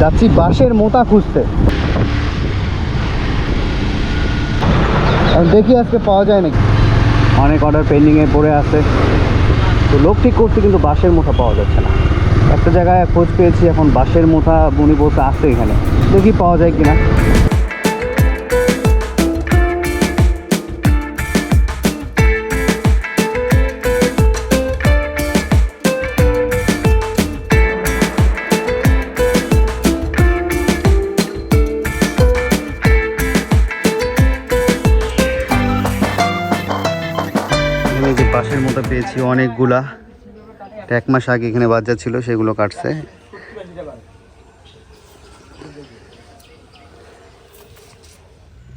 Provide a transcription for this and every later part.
যাচ্ছি বাঁশের মোতা খুঁজতে। দেখি আজকে পাওয়া যায় নাকি। অনেক অর্ডার পেন্ডিংয়ে পড়ে আছে। তো লোক ঠিক করতে কিন্তু বাঁশের মোথা পাওয়া যাচ্ছে না। একটা জায়গায় খোঁজ পেয়েছি, এখন বাঁশের মোথা বুনি বলতে আসছে এখানে। দেখি পাওয়া যায় কিনা। বাঁশের মতো পেয়েছি অনেকগুলা। এক মাস আগে এখানে বাচ্চা ছিল, সেগুলো কাটছে।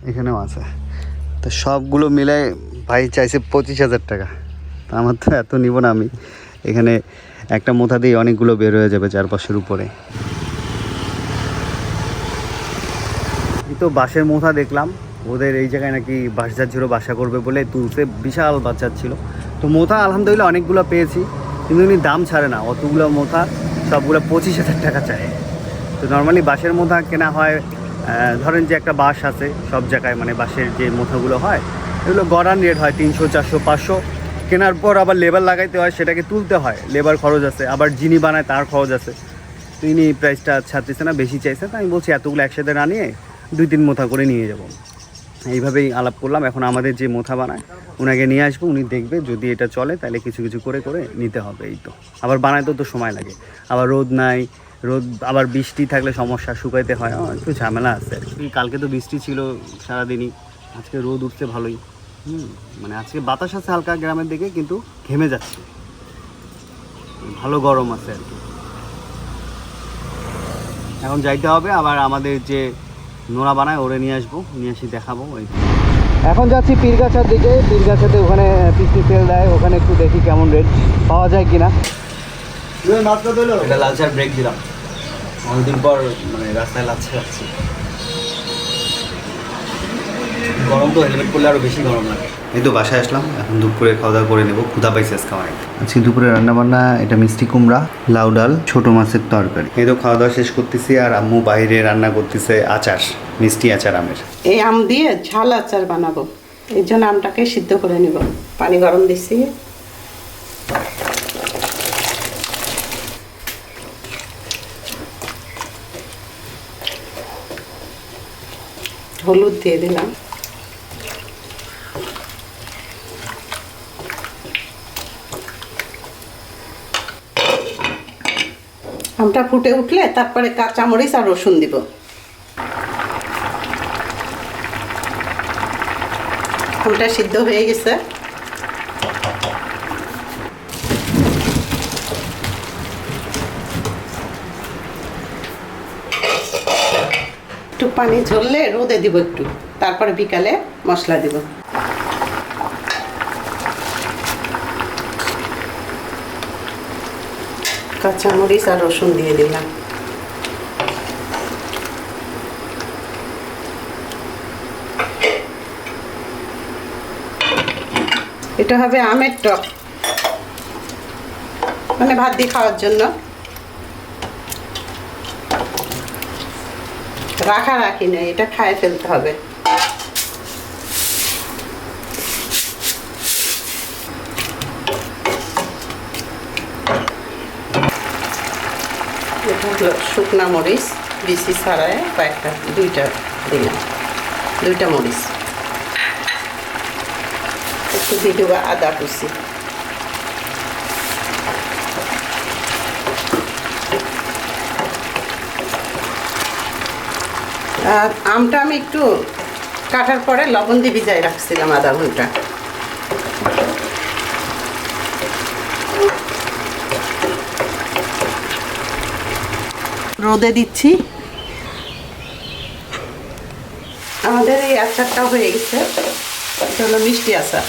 এখানেও আছে। তো সবগুলো মিলে ভাই চাইছে পঁচিশ হাজার টাকা। তা আমার তো এত নিব না আমি। এখানে একটা মোথা দিয়ে অনেকগুলো বের হয়ে যাবে চার পাঁচশোর উপরে তো বাঁশের মোথা দেখলাম। ওদের এই জায়গায় নাকি বাঁশ যাচ্ছিল বাসা করবে বলে তুলতে বিশাল বাচ্চা ছিল। তো মোথা আলহামদুলিল্লাহ অনেকগুলো পেয়েছি, কিন্তু উনি দাম ছাড়ে না। অতগুলো মোথা, সবগুলো পঁচিশ হাজার টাকা চায় তো নর্মালি বাঁশের মোথা কেনা হয় ধরেন যে একটা বাঁশ আছে, সব জায়গায় মানে বাঁশের যে মোথাগুলো হয়, এগুলো গড়ান রেট হয় তিনশো, চারশো, পাঁচশো। কেনার পর আবার লেবার লাগাইতে হয়, সেটাকে তুলতে হয় লেবার খরচ আছে। আবার যিনি বানায় তার খরচ আছে। তো প্রাইসটা ছাড়তেছে না, বেশি চাইছে, তো আমি বলছি এতগুলো একসাথে না নিয়ে দুই, তিন মোথা করে নিয়ে যাব। এইভাবেই আলাপ করলাম। এখন আমাদের যে মোথা বানায় ওনাকে নিয়ে আসব উনি দেখবে যদি এটা চলে তাহলে কিছু কিছু করে করে নিতে হবে এই তো। আবার বানাইতেও তো সময় লাগে। আবার রোদ নাই রোদ আবার বৃষ্টি থাকলে সমস্যা শুকাইতে হয় আহ, একটু ঝামেলা আছে। কালকে তো বৃষ্টি ছিল সারাদিনই আজকে রোদ উঠছে ভালোই। হুম মানে আজকে বাতাস আছে হালকা গ্রামের দিকে কিন্তু ঘেমে যাচ্ছে। ভালো গরম আছে আর কি। এখন যাইতে হবে আবার আমাদের যে নোড়া বানায় ওরে নিয়ে আসব নিয়ে এসে দেখাবো ওই। এখন যাচ্ছি পীরগাছার দিকে পীরগাছাতে ওখানে পিস্তি তেল দেয় ওখানে একটু দেখি কেমন রেট পাওয়া যায় কিনা। এটা লাল চার ব্রেক দিলাম। অনেকদিন পর মানে রাস্তায় লাচ্ছে যাচ্ছি গরম তো হেলমেট করলে আরও বেশি গরম লাগে। এই তো বাসায় আসলাম এখন দুপুরে খাওয়া দাওয়া করে নেব ক্ষুদা পাইছে আজকে অনেক আজকে দুপুরে রান্না বান্না এটা মিষ্টি কুমড়া লাউ ডাল ছোটো মাছের তরকারি। এই তো খাওয়া দাওয়া শেষ করতেছি আর আম্মু বাইরে রান্না করতেছে আচার মিষ্টি আচার আমের। এই আম দিয়ে ঝাল আচার বানাবো এই জন্য আমটাকে সিদ্ধ করে নিব। পানি গরম দিছি। হলুদ দিয়ে দিলাম। আমটা ফুটে উঠলে তারপরে কাঁচামরিচ আর রসুন দিব। ফুলটা সিদ্ধ হয়ে গেছে। একটু পানি ঝরলে রোদে দিব একটু, তারপরে বিকালে মশলা দিব। কাঁচামরিচ আর রসুন দিয়ে দিলাম। এটা হবে আমের টক। মানে ভাত দিয়ে খাওয়ার জন্য। রাখা রাখি না এটা খায় ফেলতে হবে। শুকনা মরিচ বিসি ছাড়ায় কয়েকটা, দুইটা দিলাম। দুইটা মরিচ। একটু দিয়ে দেবো আদা কুচি। আর আমটা আমি একটু কাটার পরে লবণ দিয়ে ভিজাই রাখছিলাম আধা ঘণ্টা রোদে দিচ্ছি। আমাদের এই আচারটা হয়ে গেছে। মিষ্টি আচার।